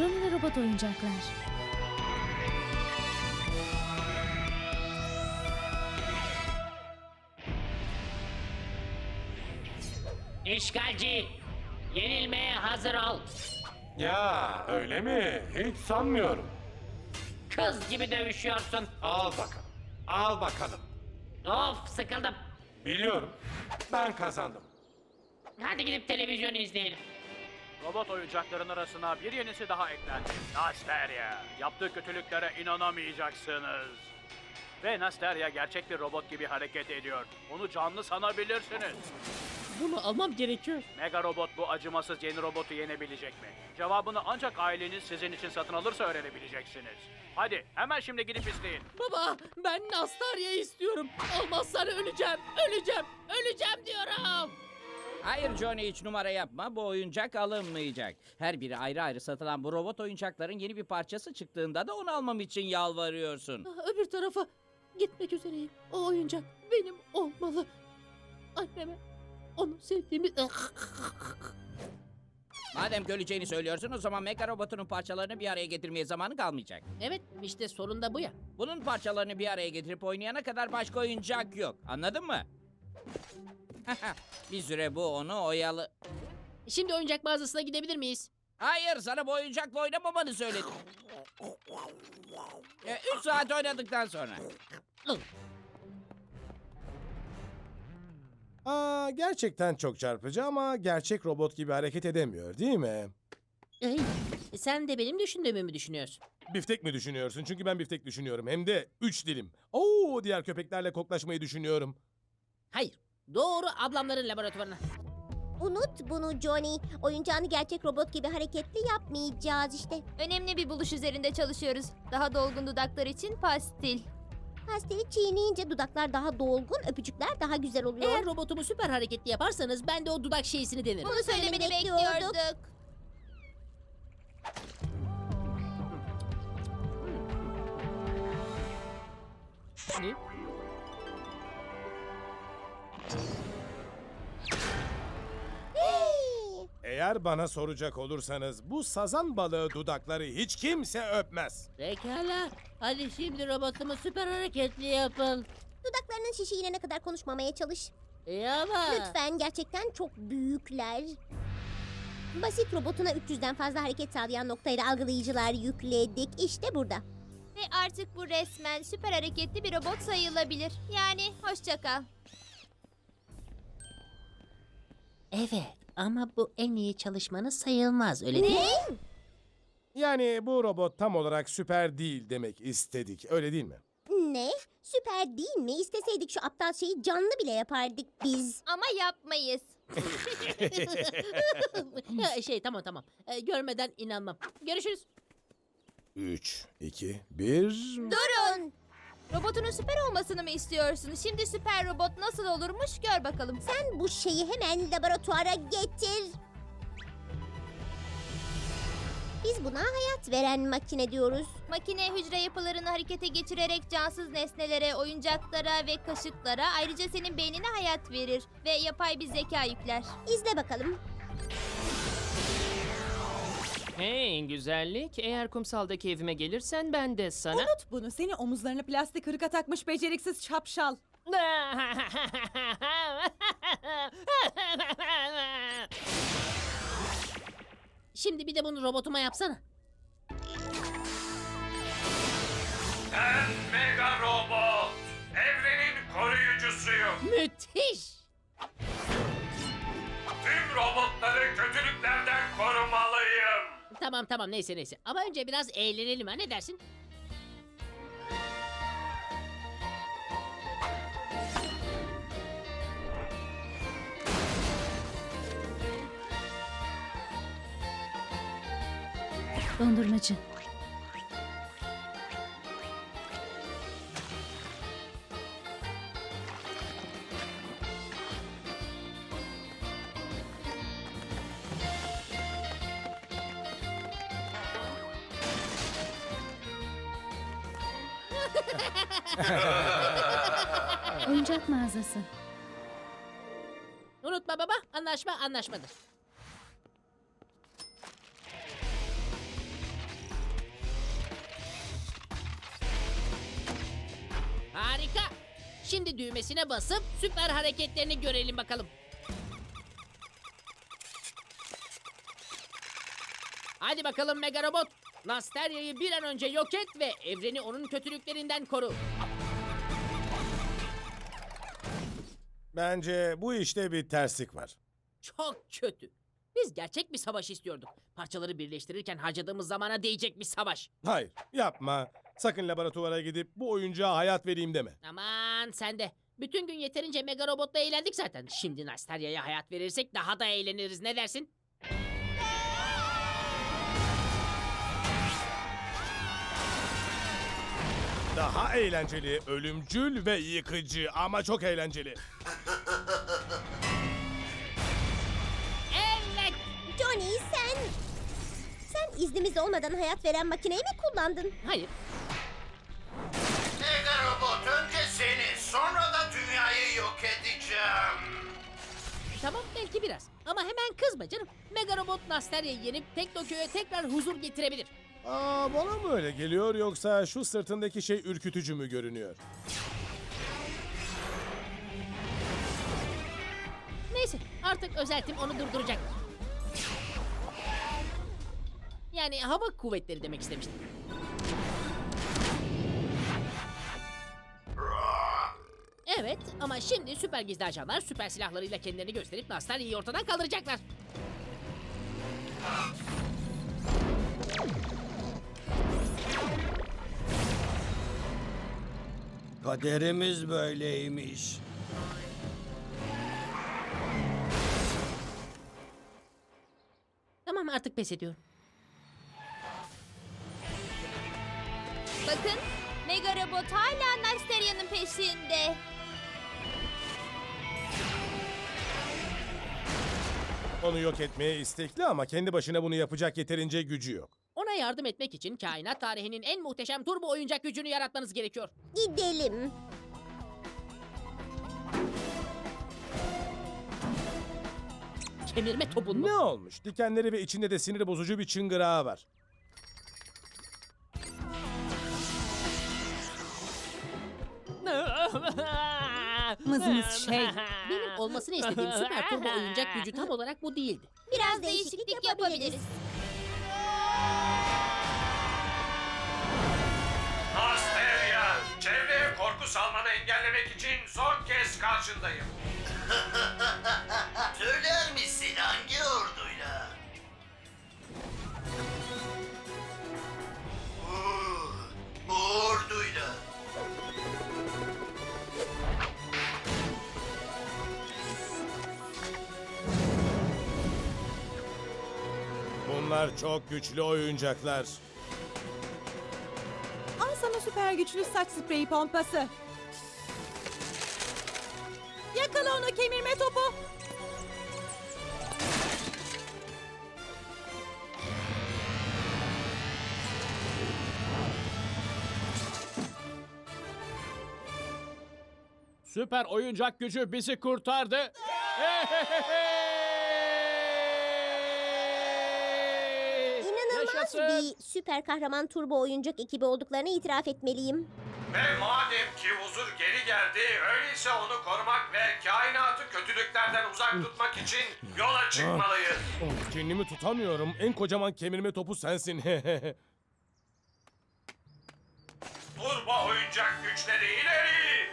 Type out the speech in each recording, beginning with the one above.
Johnny ve robot oyuncaklar. İşgalci, yenilmeye hazır ol. Ya öyle mi? Hiç sanmıyorum. Kız gibi dövüşüyorsun. Al bakalım. Al bakalım. Of sıkıldım. Biliyorum. Ben kazandım. Hadi gidip televizyon izleyelim. Robot oyuncakların arasına bir yenisi daha eklendi. Nasteria. Yaptığı kötülüklere inanamayacaksınız. Ve Nasteria gerçek bir robot gibi hareket ediyor. Onu canlı sanabilirsiniz. Bunu almam gerekiyor. Mega robot bu acımasız yeni robotu yenebilecek mi? Cevabını ancak aileniz sizin için satın alırsa öğrenebileceksiniz. Hadi hemen şimdi gidip isteyin. Baba ben Nastarya istiyorum. Olmazsan öleceğim, öleceğim, öleceğim diyorum. Hayır Johnny hiç numara yapma. Bu oyuncak alınmayacak. Her biri ayrı ayrı satılan bu robot oyuncakların yeni bir parçası çıktığında da onu almam için yalvarıyorsun. Ah, Öbür tarafa gitmek üzereyim. O oyuncak benim olmalı. Anneme onu sevdiğimi... Madem göreceğini söylüyorsun o zaman Mega robotunun parçalarını bir araya getirmeye zamanı kalmayacak. Evet işte sorun da bu ya. Bunun parçalarını bir araya getirip oynayana kadar başka oyuncak yok. Anladın mı? bir süre bu onu oyalı... Şimdi oyuncak mağazasına gidebilir miyiz? Hayır sana bu oyuncakla oynamamanı söyledim. E, üç saat oynadıktan sonra. Aa, gerçekten çok çarpıcı ama gerçek robot gibi hareket edemiyor değil mi? Ey, sen de benim düşündüğümü mü düşünüyorsun? Biftek mi düşünüyorsun? Çünkü ben biftek düşünüyorum. Hem de üç dilim. Oo, diğer köpeklerle koklaşmayı düşünüyorum. Hayır. Doğru ablamların laboratuvarına. Unut bunu Johnny. Oyuncağını gerçek robot gibi hareketli yapmayacağız işte. Önemli bir buluş üzerinde çalışıyoruz. Daha dolgun dudaklar için pastil. Pasteli çiğneyince dudaklar daha dolgun, öpücükler daha güzel oluyor. Eğer robotumu süper hareketli yaparsanız ben de o dudak şeysini denerim. Bunu söylemeni bekliyorduk. bekliyorduk. Ne? Eğer bana soracak olursanız bu sazan balığı dudakları hiç kimse öpmez. Pekala. Hadi şimdi robotumu süper hareketli yapın. Dudaklarının şişi inene kadar konuşmamaya çalış. İyi ama. Lütfen gerçekten çok büyükler. Basit robotuna 300'den fazla hareket sağlayan noktayla algılayıcılar yükledik. İşte burada. Ve artık bu resmen süper hareketli bir robot sayılabilir. Yani hoşça kal. Evet ama bu en iyi çalışmanız sayılmaz öyle değil mi? Yani bu robot tam olarak süper değil demek istedik. Öyle değil mi? Ne? Süper değil mi? İsteseydik şu aptal şeyi canlı bile yapardık biz. Ama yapmayız. Ya, şey tamam tamam. Ee, görmeden inanmam. Görüşürüz. 3, 2, 1... Durun! Robotunun süper olmasını mı istiyorsun? Şimdi süper robot nasıl olurmuş gör bakalım. Sen bu şeyi hemen laboratuvara getir. Biz buna hayat veren makine diyoruz. Makine hücre yapılarını harekete geçirerek cansız nesnelere, oyuncaklara ve kaşıklara ayrıca senin beynine hayat verir ve yapay bir zeka yükler. İzle bakalım. Hey güzellik, eğer kumsaldaki evime gelirsen ben de sana... Unut bunu. Seni omuzlarına plastik hırka takmış beceriksiz şapşal. Şimdi bir de bunu robotuma yapsana. Ben Mega Robot. Evrenin koruyucusuyum. Müthiş. Tamam tamam neyse neyse. Ama önce biraz eğlenelim ha ne dersin? Dondurmacı. Oyuncak mağazası. Unutma baba, anlaşma anlaşmadır. Harika. Şimdi düğmesine basıp süper hareketlerini görelim bakalım. Hadi bakalım Megarobot. Robot. Nasteria'yı bir an önce yok et ve evreni onun kötülüklerinden koru. Bence bu işte bir terslik var. Çok kötü. Biz gerçek bir savaş istiyorduk. Parçaları birleştirirken harcadığımız zamana değecek bir savaş. Hayır, yapma. Sakın laboratuvara gidip bu oyuncağa hayat vereyim deme. Aman sen de. Bütün gün yeterince Mega Robot'la eğlendik zaten. Şimdi Nasteria'ya hayat verirsek daha da eğleniriz. Ne dersin? Daha eğlenceli, ölümcül ve yıkıcı ama çok eğlenceli. Evet. Johnny sen... Sen iznimiz olmadan hayat veren makineyi mi kullandın? Hayır. Mega robot önce seni sonra da dünyayı yok edeceğim. Tamam belki biraz. Ama hemen kızma canım. Mega Robot Nasteria'yı yenip Teknoköy'e tekrar huzur getirebilir. Aa, bana mı öyle geliyor yoksa şu sırtındaki şey ürkütücü mü görünüyor? Neyse artık özeltim onu durduracak. Yani hava kuvvetleri demek istemiştim. Evet ama şimdi süper gizli ajanlar süper silahlarıyla kendilerini gösterip Nastalia'yı ortadan kaldıracaklar. Kaderimiz böyleymiş. Tamam artık pes ediyorum. Bakın Mega Robot hala Nasteria'nın peşinde. Onu yok etmeye istekli ama kendi başına bunu yapacak yeterince gücü yok. Ona yardım etmek için kainat tarihinin en muhteşem turbo oyuncak gücünü yaratmanız gerekiyor. Gidelim. Kemirme topun mu? Ne olmuş? Dikenleri ve içinde de sinir bozucu bir çıngırağı var. Mızmız şey. Benim olmasını istediğim süper turbo oyuncak gücü tam olarak bu değildi. Biraz değişiklik yapabiliriz. Salmanı engellemek için son kez karşındayım. Söyler misin hangi orduyla? Oo, Bu orduyla. Bunlar çok güçlü oyuncaklar. Süper güçlü saç spreyi pompası. Yakala onu kemirme topu. Süper oyuncak gücü bizi kurtardı. Yaşasın. bir süper kahraman turbo oyuncak ekibi olduklarını itiraf etmeliyim. Ve madem ki huzur geri geldi, öyleyse onu korumak ve kainatı kötülüklerden uzak tutmak için yola çıkmalıyız. Oh, kendimi tutamıyorum. En kocaman kemirme topu sensin. Turbo oyuncak güçleri ileri!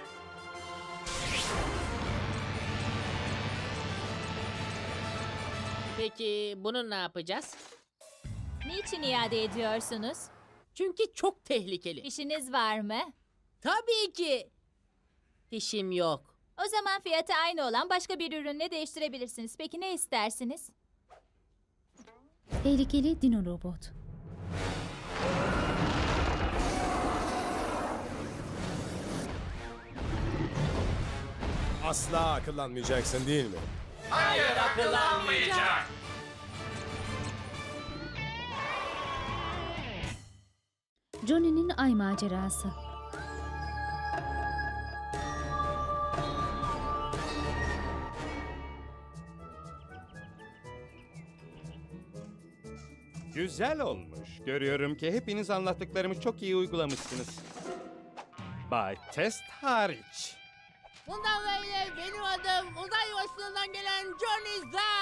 Peki bunu ne yapacağız? Niçin iade ediyorsunuz? Çünkü çok tehlikeli. İşiniz var mı? Tabii ki. Fişim yok. O zaman fiyatı aynı olan başka bir ürünle değiştirebilirsiniz. Peki ne istersiniz? Tehlikeli dino robot. Asla akıllanmayacaksın değil mi? Hayır akıllanmayacak. Johnny'nin ay macerası. Güzel olmuş. Görüyorum ki hepiniz anlattıklarımı çok iyi uygulamışsınız. Bay Test hariç. Bundan böyle benim adım uzay yolculuğundan gelen Johnny Zay.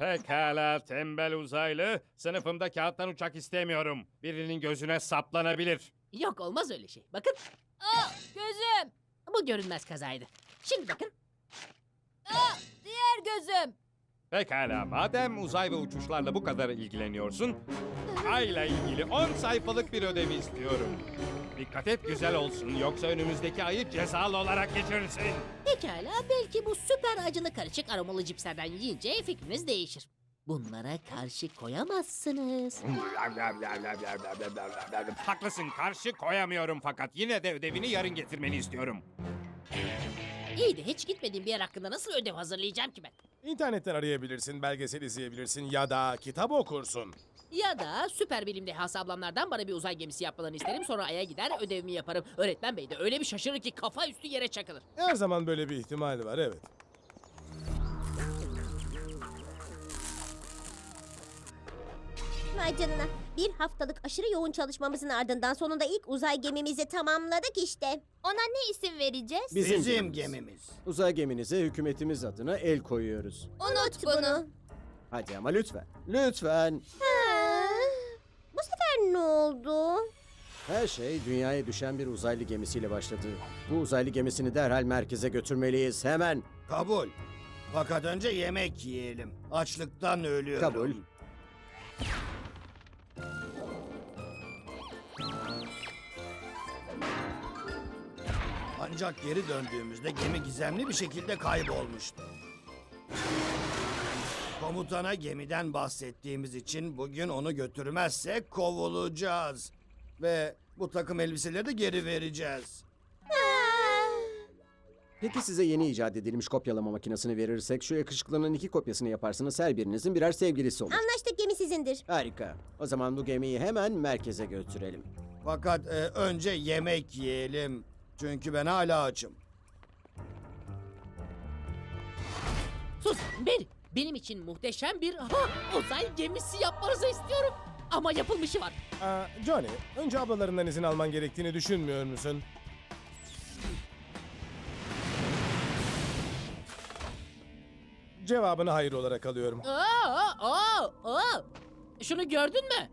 Pekala tembel uzaylı. Sınıfımda kağıttan uçak istemiyorum. Birinin gözüne saplanabilir. Yok olmaz öyle şey. Bakın Aa, gözüm. bu görünmez kazaydı. Şimdi bakın. Aa, diğer gözüm. Pekala madem uzay ve uçuşlarla bu kadar ilgileniyorsun. Ayla ilgili 10 sayfalık bir ödev istiyorum. Dikkat et güzel olsun yoksa önümüzdeki ayı cezalı olarak geçirirsin. Pekala belki bu süper acılı karışık aromalı cipslerden yiyince fikriniz değişir. Bunlara karşı koyamazsınız. Haklısın karşı koyamıyorum fakat yine de ödevini yarın getirmeni istiyorum. İyi de hiç gitmediğim bir yer hakkında nasıl ödev hazırlayacağım ki ben? İnternetten arayabilirsin, belgesel izleyebilirsin ya da kitap okursun. Ya da süper bilim dehası ablamlardan bana bir uzay gemisi yapmalarını isterim. Sonra Ay'a gider ödevimi yaparım. Öğretmen bey de öyle bir şaşırır ki kafa üstü yere çakılır. Her zaman böyle bir ihtimal var, evet. Vay canına. Bir haftalık aşırı yoğun çalışmamızın ardından sonunda ilk uzay gemimizi tamamladık işte. Ona ne isim vereceğiz? Bizim, Bizim gemimiz. Uzay geminize hükümetimiz adına el koyuyoruz. Unut bunu. Hadi ama lütfen. Lütfen. Ha, bu sefer ne oldu? Her şey dünyaya düşen bir uzaylı gemisiyle başladı. Bu uzaylı gemisini derhal merkeze götürmeliyiz hemen. Kabul. Fakat önce yemek yiyelim. Açlıktan ölüyorum. Kabul. Ancak geri döndüğümüzde gemi gizemli bir şekilde kaybolmuştu. Komutana gemiden bahsettiğimiz için bugün onu götürmezsek kovulacağız. Ve bu takım elbiseleri de geri vereceğiz. Peki size yeni icat edilmiş kopyalama makinesini verirsek şu yakışıklının iki kopyasını yaparsınız her birinizin birer sevgilisi olur. Anlaştık gemi sizindir. Harika. O zaman bu gemiyi hemen merkeze götürelim. Fakat e, önce yemek yiyelim. Çünkü ben hala açım. Sus beni. Benim için muhteşem bir ha, uzay gemisi yapmanızı istiyorum. Ama yapılmışı var. Aa, Johnny, önce ablalarından izin alman gerektiğini düşünmüyor musun? Cevabını hayır olarak alıyorum. Aa, aa, aa. Şunu gördün mü?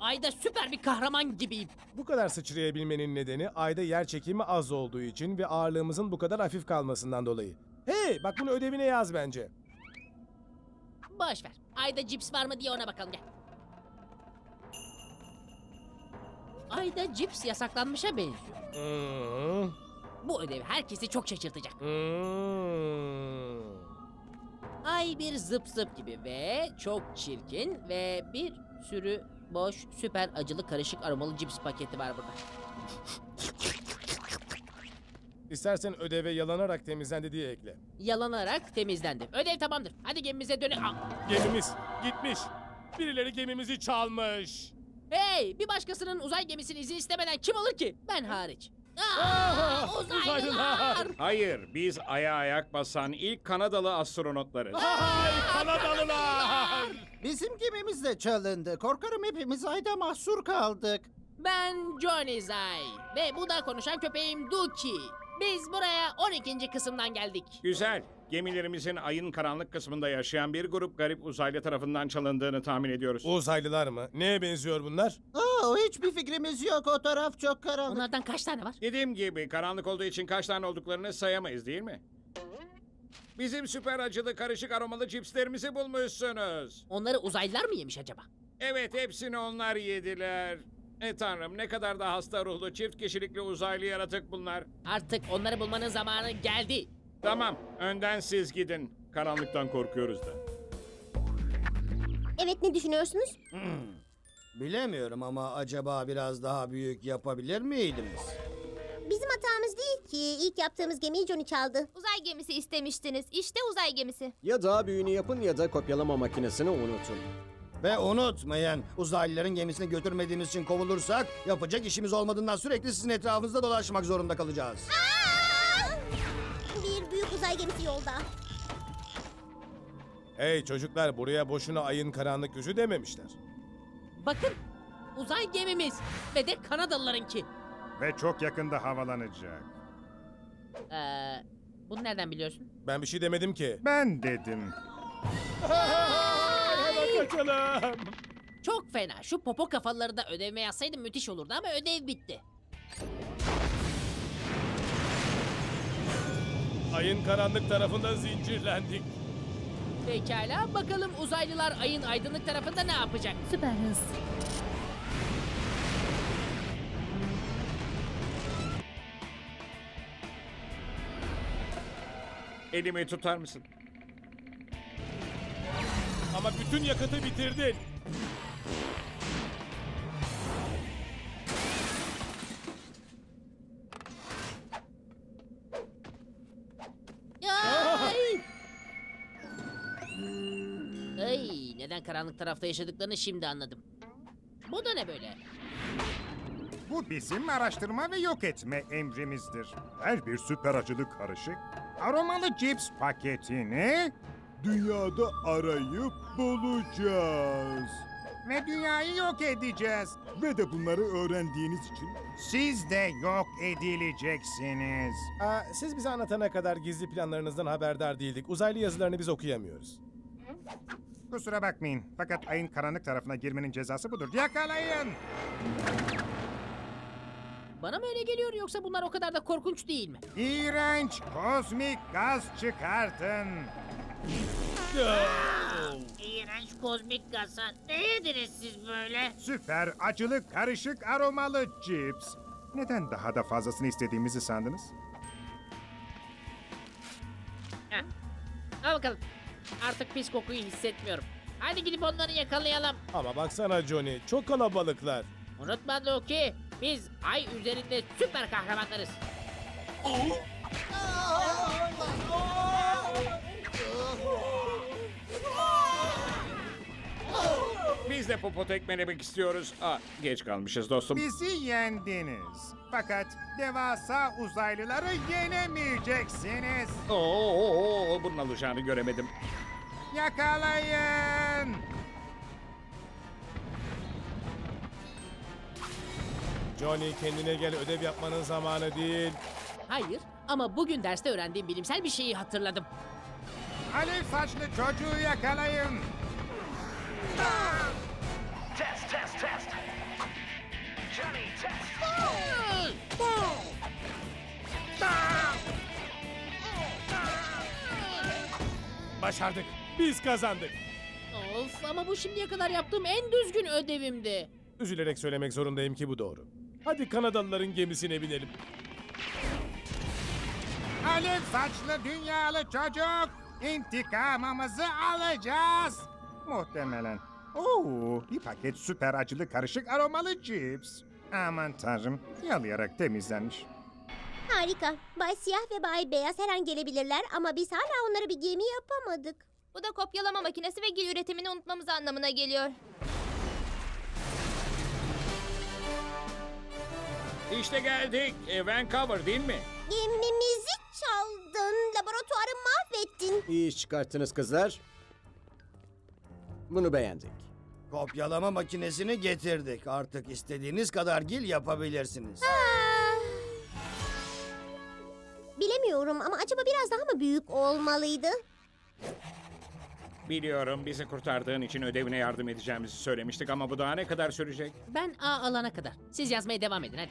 Ayda süper bir kahraman gibiyim. Bu kadar sıçrayabilmenin nedeni ayda yer çekimi az olduğu için ve ağırlığımızın bu kadar hafif kalmasından dolayı. Hey, bak bunu ödevine yaz bence. Boş ver. Ayda cips var mı diye ona bakalım gel. Ayda cips yasaklanmışa benziyor. Hmm. Bu ödev herkesi çok şaşırtacak. Hmm. Ay bir zıp zıp gibi ve çok çirkin ve bir sürü boş süper acılı karışık aromalı cips paketi var burada. İstersen ödeve yalanarak temizlendi diye ekle. Yalanarak temizlendi. Ödev tamamdır. Hadi gemimize dönelim. Gemimiz gitmiş. Birileri gemimizi çalmış. Hey bir başkasının uzay gemisini izin istemeden kim alır ki? Ben hariç. Aa, Ah, uzaylılar! Hayır biz aya ayak basan ilk Kanadalı astronotlarız. Ay Kanadalılar! Bizim gemimiz de çalındı. Korkarım hepimiz ayda mahsur kaldık. Ben Johnny Zay ve bu da konuşan köpeğim Duki. Biz buraya 12. kısımdan geldik. Güzel. Gemilerimizin ayın karanlık kısmında yaşayan bir grup garip uzaylı tarafından çalındığını tahmin ediyoruz. Uzaylılar mı? Neye benziyor bunlar? Oo, hiçbir fikrimiz yok. O taraf çok karanlık. Onlardan kaç tane var? Dediğim gibi karanlık olduğu için kaç tane olduklarını sayamayız değil mi? Bizim süper acılı karışık aromalı cipslerimizi bulmuşsunuz. Onları uzaylılar mı yemiş acaba? Evet hepsini onlar yediler. E tanrım ne kadar da hasta ruhlu çift kişilikli uzaylı yaratık bunlar. Artık onları bulmanın zamanı geldi. Tamam önden siz gidin. Karanlıktan korkuyoruz da. Evet ne düşünüyorsunuz? Hmm. Bilemiyorum ama acaba biraz daha büyük yapabilir miydiniz? Bizim hatamız değil ki. İlk yaptığımız gemiyi Johnny çaldı. Uzay gemisi istemiştiniz. İşte uzay gemisi. Ya daha büyüğünü yapın ya da kopyalama makinesini unutun. Ve unutmayın uzaylıların gemisini götürmediğimiz için kovulursak yapacak işimiz olmadığından sürekli sizin etrafınızda dolaşmak zorunda kalacağız. Bir büyük uzay gemisi yolda. Hey çocuklar buraya boşuna ayın karanlık yüzü dememişler. Bakın uzay gemimiz ve de Kanadalılarınki. Ve çok yakında havalanacak. Ee, bunu nereden biliyorsun? Ben bir şey demedim ki. Ben dedim. Hemen kaçalım. Çok fena. Şu popo kafaları da ödevime yazsaydım müthiş olurdu ama ödev bitti. Ayın karanlık tarafında zincirlendik. Pekala bakalım uzaylılar ayın aydınlık tarafında ne yapacak? Süper hız. Elimi tutar mısın? Ama bütün yakıtı bitirdin. Ay! Ay, neden karanlık tarafta yaşadıklarını şimdi anladım. Bu da ne böyle? Bu bizim araştırma ve yok etme emrimizdir. Her bir süper acılı karışık aromalı cips paketini dünyada arayıp bulacağız. Ve dünyayı yok edeceğiz. Ve de bunları öğrendiğiniz için siz de yok edileceksiniz. Aa, siz bize anlatana kadar gizli planlarınızdan haberdar değildik. Uzaylı yazılarını biz okuyamıyoruz. Kusura bakmayın. Fakat ayın karanlık tarafına girmenin cezası budur. Yakalayın! Bana mı öyle geliyor yoksa bunlar o kadar da korkunç değil mi? İğrenç kozmik gaz çıkartın. İğrenç kozmik gazı. Ne yediniz siz böyle? Süper acılı karışık aromalı cips. Neden daha da fazlasını istediğimizi sandınız? Heh. Al bakalım. Artık pis kokuyu hissetmiyorum. Hadi gidip onları yakalayalım. Ama baksana Johnny, çok kalabalıklar. Unutma Loki, biz ay üzerinde süper kahramanlarız. Biz de popo tekmelemek istiyoruz. Aa, geç kalmışız dostum. Bizi yendiniz. Fakat devasa uzaylıları yenemeyeceksiniz. Oo, oo, oo, bunun alacağını göremedim. Yakalayın! Johnny kendine gel ödev yapmanın zamanı değil. Hayır ama bugün derste öğrendiğim bilimsel bir şeyi hatırladım. Alev saçlı çocuğu yakalayın. Test, test, test. Johnny, test. Başardık. Biz kazandık. Of ama bu şimdiye kadar yaptığım en düzgün ödevimdi. Üzülerek söylemek zorundayım ki bu doğru. Hadi Kanadalıların gemisine binelim. Alev saçlı dünyalı çocuk. İntikamımızı alacağız. Muhtemelen. Oo, bir paket süper acılı karışık aromalı cips. Aman tanrım, yalayarak temizlenmiş. Harika. Bay Siyah ve Bay Beyaz her an gelebilirler ama biz hala onlara bir gemi yapamadık. Bu da kopyalama makinesi ve gil üretimini unutmamız anlamına geliyor. İşte geldik. E, Vancouver değil mi? Gemimizi çaldın. Laboratuvarı mahvettin. İyi iş çıkarttınız kızlar. Bunu beğendik. Kopyalama makinesini getirdik. Artık istediğiniz kadar gil yapabilirsiniz. Ah. Bilemiyorum ama acaba biraz daha mı büyük olmalıydı? Biliyorum bizi kurtardığın için ödevine yardım edeceğimizi söylemiştik ama bu daha ne kadar sürecek? Ben A alana kadar. Siz yazmaya devam edin hadi.